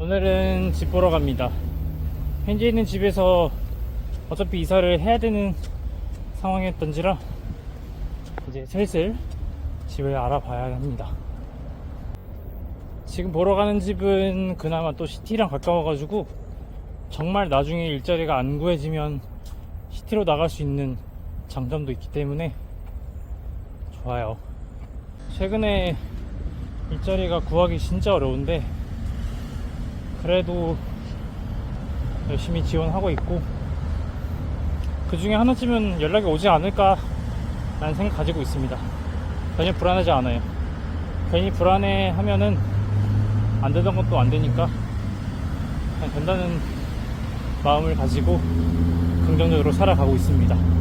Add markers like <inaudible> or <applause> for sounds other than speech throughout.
오늘은 집 보러 갑니다. 현재 있는 집에서 어차피 이사를 해야 되는 상황이었던지라 이제 슬슬 집을 알아봐야 합니다. 지금 보러 가는 집은 그나마 또 시티랑 가까워가지고 정말 나중에 일자리가 안 구해지면 시티로 나갈 수 있는 장점도 있기 때문에 좋아요. 최근에 일자리가 구하기 진짜 어려운데 그래도 열심히 지원하고 있고 그 중에 하나쯤은 연락이 오지 않을까 라는 생각 가지고 있습니다. 전혀 불안하지 않아요. 괜히 불안해 하면은 안 되던 것도 안 되니까 된다는 마음을 가지고 긍정적으로 살아가고 있습니다.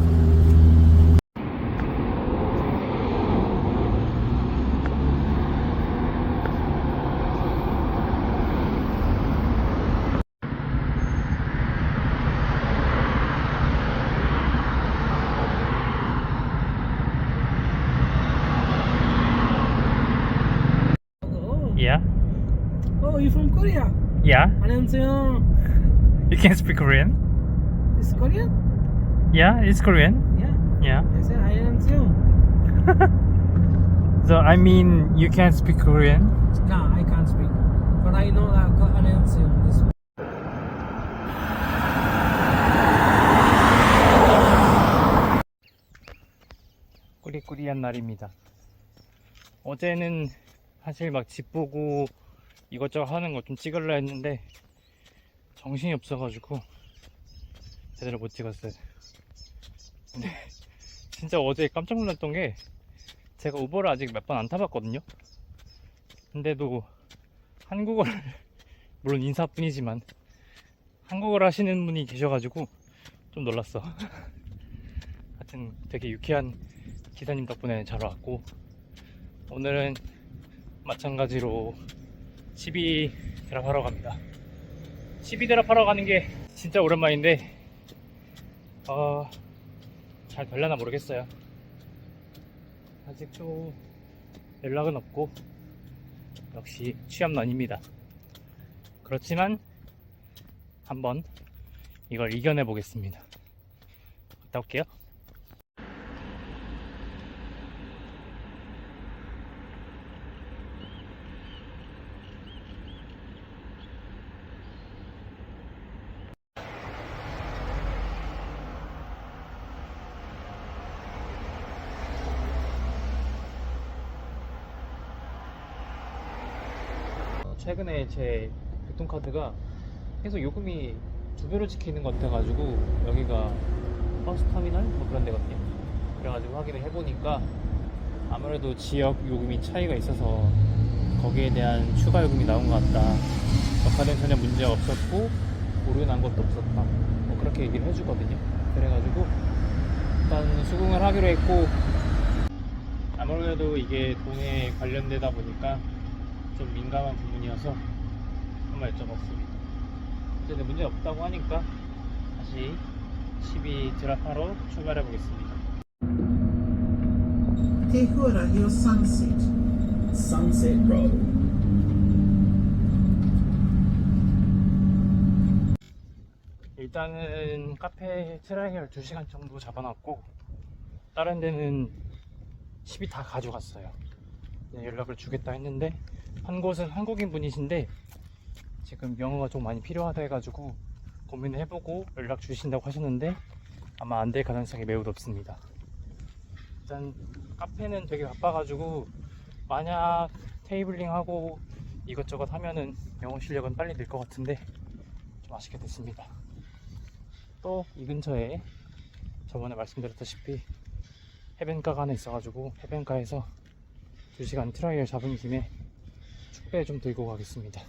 Oh, Yeah, oh, you from Korea? yeah. 안녕하세요. You can speak Korean? Is Korean? Yeah, it's Korean. Yeah. Yeah. I said 안녕하세요. <laughs> So I mean, you can speak Korean. No, I can't speak, but I know that 거- 안녕하세요. This one. 꾸리꾸리한 날입니다. 어제는 사실 막 집 보고 이것저것 하는 거 좀 찍으려 했는데 정신이 없어가지고 제대로 못 찍었어요. 근데 진짜 어제 깜짝 놀랐던 게 제가 우버를 아직 몇 번 안 타봤거든요. 근데도 한국어를 <laughs> 물론 인사뿐이지만 한국어를 하시는 분이 계셔가지고 좀 놀랐어. <laughs> 하여튼 되게 유쾌한 기사님 덕분에 잘 왔고 오늘은 마찬가지로 12 드랍 하러 갑니다. 12 드랍 하러 가는 게 진짜 오랜만인데 어, 잘 되려나 모르겠어요. 아직도 연락은 없고 역시 취업난입니다. 그렇지만 한번 이걸 이겨내 보겠습니다. 갔다 올게요 최근에 제 교통카드가 계속 요금이 두 배로 찍히는 것 같아가지고 여기가 버스 터미널 뭐 그런 데거든요. 그래가지고 확인을 해보니까 아무래도 지역 요금이 차이가 있어서 거기에 대한 추가 요금이 나온 것 같다. 역할은 전혀 문제가 없었고 오류난 것도 없었다. 뭐 그렇게 얘기를 해주거든요. 그래가지고 일단 수긍을 하기로 했고 아무래도 이게 돈에 관련되다 보니까 좀 민감한 부분이어서 한번 여쭤봤습니다. 근데 문제 없다고 하니까 다시 12 드랍하러 출발해 보겠습니다. Sunset? Sunset Road. 일단은 카페 트라이얼 2시간 정도 잡아놨고 다른 데는 10이 다 가져갔어요. 네, 연락을 주겠다 했는데 한 곳은 한국인 분이신데 지금 영어가 좀 많이 필요하다 해가지고 고민을 해보고 연락 주신다고 하셨는데 아마 안 될 가능성이 매우 높습니다. 일단 카페는 되게 바빠가지고 만약 테이블링하고 이것저것 하면은 영어 실력은 빨리 늘 것 같은데 좀 아쉽게 됐습니다. 또 이 근처에 저번에 말씀드렸다시피 해변가가 하나 있어가지고 해변가에서 2시간 트라이얼 잡은 김에 축배 좀 들고 가겠습니다.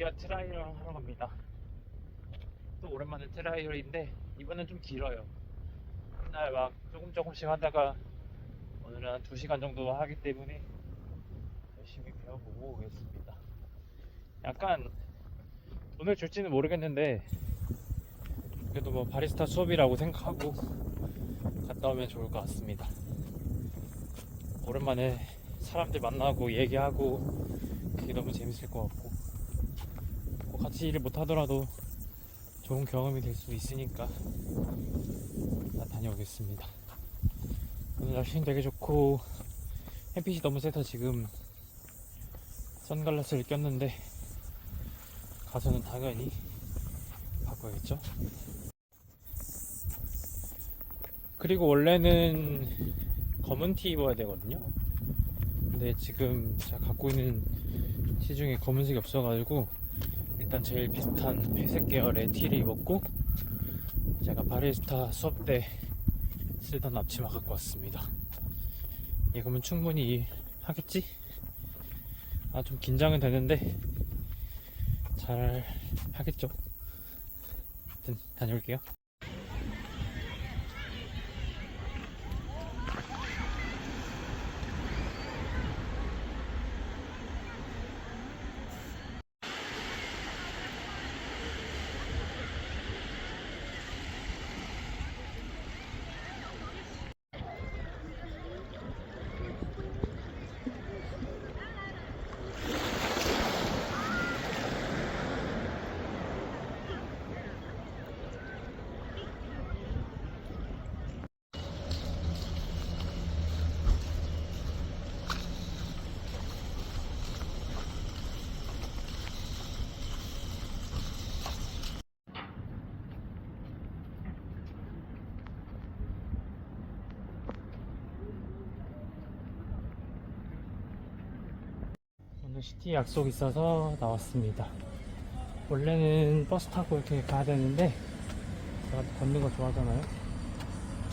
드디어 트라이얼 하러 갑니다. 또 오랜만에 트라이얼인데 이번엔 좀 길어요. 맨날 막 조금 조금씩 하다가 오늘은 한 2시간 정도 하기 때문에 열심히 배워보고 오겠습니다. 약간 돈을 줄지는 모르겠는데 그래도 뭐 바리스타 수업이라고 생각하고 갔다 오면 좋을 것 같습니다. 오랜만에 사람들 만나고 얘기하고 그게 너무 재밌을 것 같고 뭐 같이 일을 못 하더라도 좋은 경험이 될 수 있으니까 나 다녀오겠습니다. 오늘 날씨는 되게 좋고 햇빛이 너무 세서 지금 선글라스를 꼈는데 가서는 당연히 바꿔야겠죠? 그리고 원래는 검은 티 입어야 되거든요. 근데 지금 제가 갖고 있는 티 중에 검은색이 없어가지고 일단 제일 비슷한 회색 계열의 티를 입었고 제가 바리스타 수업 때 쓰던 앞치마 갖고 왔습니다. 이거면 충분히 하겠지? 아 좀 긴장은 되는데 잘 하겠죠? 하여튼 다녀올게요. 오늘 시티 약속 있어서 나왔습니다. 원래는 버스 타고 이렇게 가야 되는데 제가 걷는 거 좋아하잖아요.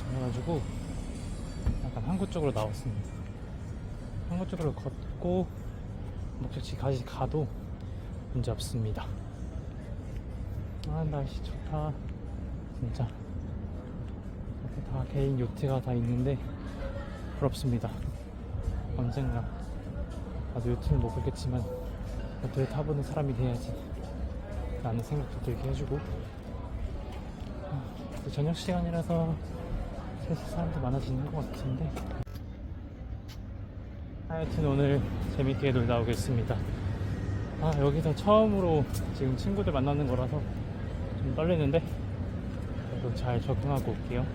그래가지고 약간 항구 쪽으로 나왔습니다. 항구 쪽으로 걷고 목적지까지 가도 문제 없습니다. 아 날씨 좋다. 진짜 이렇게 다 개인 요트가 다 있는데 부럽습니다. 언젠가 나도 요트는 못 걷겠지만 요트에 타보는 사람이 돼야지 라는 생각도 들게 해주고 아, 또 저녁 시간이라서 슬슬 사람도 많아지는 것 같은데. 하여튼 오늘 재밌게 놀다 오겠습니다. 아 여기서 처음으로 지금 친구들 만나는 거라서 좀 떨리는데 그래도 잘 적응하고 올게요